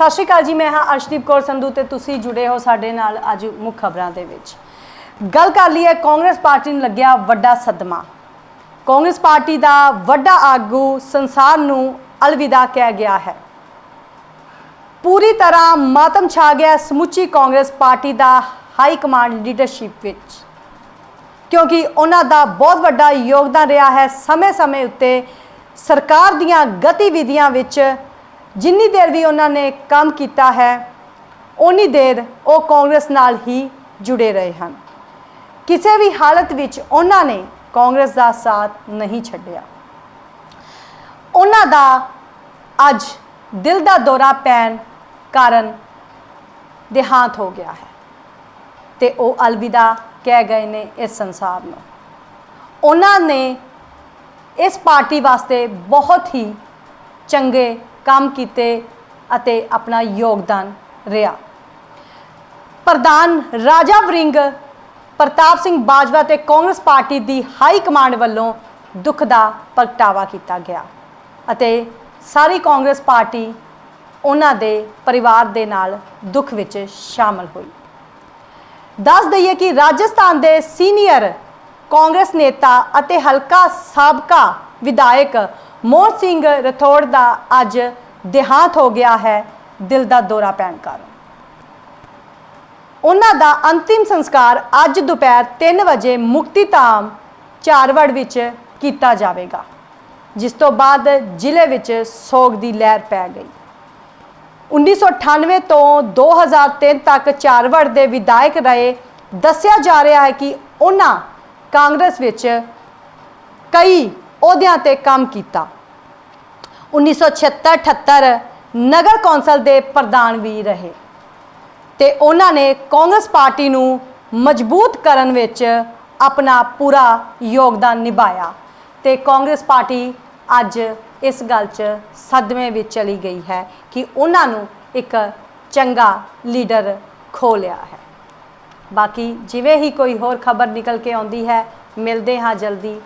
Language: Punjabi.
ਸਤਿ ਸ਼੍ਰੀ ਅਕਾਲ ਜੀ, ਮੈਂ ਹਾਂ ਅਰਸ਼ਦੀਪ ਕੌਰ ਸੰਧੂ ਤੇ ਤੁਸੀਂ ਜੁੜੇ ਹੋ ਸਾਡੇ ਨਾਲ ਅੱਜ ਮੁੱਖ ਖਬਰਾਂ ਦੇ ਵਿੱਚ। ਗੱਲ ਕਰ ਲਈਏ, ਕਾਂਗਰਸ ਪਾਰਟੀ ਨੂੰ ਲੱਗਿਆ ਵੱਡਾ ਸਦਮਾ। ਕਾਂਗਰਸ ਪਾਰਟੀ ਦਾ ਵੱਡਾ ਆਗੂ ਸੰਸਾਰ ਨੂੰ ਅਲਵਿਦਾ ਕਹਿ ਗਿਆ ਹੈ। ਪੂਰੀ ਤਰ੍ਹਾਂ ਮਾਤਮ ਛਾ ਗਿਆ ਸਮੁੱਚੀ ਕਾਂਗਰਸ ਪਾਰਟੀ ਦਾ ਹਾਈ ਕਮਾਂਡ ਲੀਡਰਸ਼ਿਪ ਵਿੱਚ। ਕਿਉਂਕਿ ਉਹਨਾਂ ਦਾ ਬਹੁਤ ਵੱਡਾ ਯੋਗਦਾਨ ਰਿਹਾ ਹੈ ਸਮੇਂ-ਸਮੇਂ ਉੱਤੇ ਸਰਕਾਰ ਦੀਆਂ ਗਤੀਵਿਧੀਆਂ ਵਿੱਚ ਜਿੰਨੀ ਦੇਰ ਵੀ ਉਹਨਾਂ ਨੇ ਕੰਮ ਕੀਤਾ ਹੈ ਉਨੀ ਦੇਰ ਉਹ ਕਾਂਗਰਸ ਨਾਲ ਹੀ ਜੁੜੇ ਰਹੇ ਹਨ। ਕਿਸੇ ਵੀ ਹਾਲਤ ਵਿੱਚ ਉਹਨਾਂ ਨੇ ਕਾਂਗਰਸ ਦਾ ਸਾਥ ਨਹੀਂ ਛੱਡਿਆ। ਉਹਨਾਂ ਦਾ ਅੱਜ ਦਿਲ ਦਾ ਦੌਰਾ ਪੈਣ ਕਾਰਨ ਦੇਹਾਂਤ ਹੋ ਗਿਆ ਹੈ ਤੇ ਉਹ ਅਲਵਿਦਾ ਕਹਿ ਗਏ ਨੇ ਇਸ ਸੰਸਾਰ ਨੂੰ। ਉਹਨਾਂ ਨੇ ਇਸ ਪਾਰਟੀ ਵਾਸਤੇ ਬਹੁਤ ਹੀ ਚੰਗੇ ਕੰਮ ਕੀਤੇ ਅਤੇ ਆਪਣਾ ਯੋਗਦਾਨ ਰਿਹਾ। ਪ੍ਰਧਾਨ ਰਾਜਾ ਵਰਿੰਗ ਪ੍ਰਤਾਪ ਸਿੰਘ ਬਾਜਵਾ ਤੇ ਕਾਂਗਰਸ ਪਾਰਟੀ ਦੀ ਹਾਈ ਕਮਾਂਡ ਵੱਲੋਂ ਦੁੱਖ ਦਾ ਪ੍ਰਗਟਾਵਾ ਕੀਤਾ ਗਿਆ ਅਤੇ ਸਾਰੀ ਕਾਂਗਰਸ ਪਾਰਟੀ ਉਹਨਾਂ ਦੇ ਪਰਿਵਾਰ ਦੇ ਨਾਲ ਦੁੱਖ ਵਿੱਚ ਸ਼ਾਮਲ ਹੋਈ। ਦੱਸ ਦਈਏ ਕਿ ਰਾਜਸਥਾਨ ਦੇ ਸੀਨੀਅਰ ਕਾਂਗਰਸ ਨੇਤਾ ਅਤੇ ਹਲਕਾ ਸਾਬਕਾ ਵਿਧਾਇਕ ਮੋਹਨ ਸਿੰਘ ਰਥੋੜ ਦਾ ਅੱਜ ਦੇਹਾਂਤ ਹੋ ਗਿਆ ਹੈ, ਦਿਲ ਦਾ ਦੌਰਾ ਪੈਣ ਕਾਰਨ। ਉਹਨਾਂ ਦਾ ਅੰਤਿਮ ਸੰਸਕਾਰ ਅੱਜ ਦੁਪਹਿਰ 3 ਵਜੇ ਮੁਕਤੀ ਧਾਮ ਚਾਰਵੜ ਵਿੱਚ ਕੀਤਾ ਜਾਵੇਗਾ, ਜਿਸ ਤੋਂ ਬਾਅਦ ਜ਼ਿਲ੍ਹੇ ਵਿੱਚ ਸੋਗ ਦੀ ਲਹਿਰ ਪੈ ਗਈ। 1998 ਤੋਂ 2003 ਤੱਕ ਚਾਰਵੜ ਦੇ ਵਿਧਾਇਕ ਰਹੇ ਦੱਸਿਆ ਜਾ ਰਿਹਾ ਹੈ ਕਿ ਉਹਨਾਂ ਕਾਂਗਰਸ ਵਿੱਚ ਕਈ ਅਹੁਦਿਆਂ ਤੇ ਕੰਮ ਕੀਤਾ। 1976-78 ਨਗਰ ਕੌਂਸਲ ਦੇ ਪ੍ਰਧਾਨ ਵੀ ਰਹੇ। ਤੇ ਉਹਨਾਂ ਨੇ ਕਾਂਗਰਸ ਪਾਰਟੀ ਨੂੰ ਮਜ਼ਬੂਤ ਕਰਨ ਵਿੱਚ ਆਪਣਾ ਪੂਰਾ ਯੋਗਦਾਨ ਨਿਭਾਇਆ ਤੇ ਕਾਂਗਰਸ ਪਾਰਟੀ ਅੱਜ ਇਸ ਗੱਲ 'ਚ ਸਦਮੇ ਵਿੱਚ ਚਲੀ ਗਈ ਹੈ ਕਿ ਉਹਨਾਂ ਨੂੰ ਇੱਕ ਚੰਗਾ ਲੀਡਰ ਖੋ ਲਿਆ ਹੈ। ਬਾਕੀ ਜਿਵੇਂ ਹੀ ਕੋਈ ਹੋਰ ਖਬਰ ਨਿਕਲ ਕੇ ਆਉਂਦੀ ਹੈ, ਮਿਲਦੇ ਹਾਂ ਜਲਦੀ।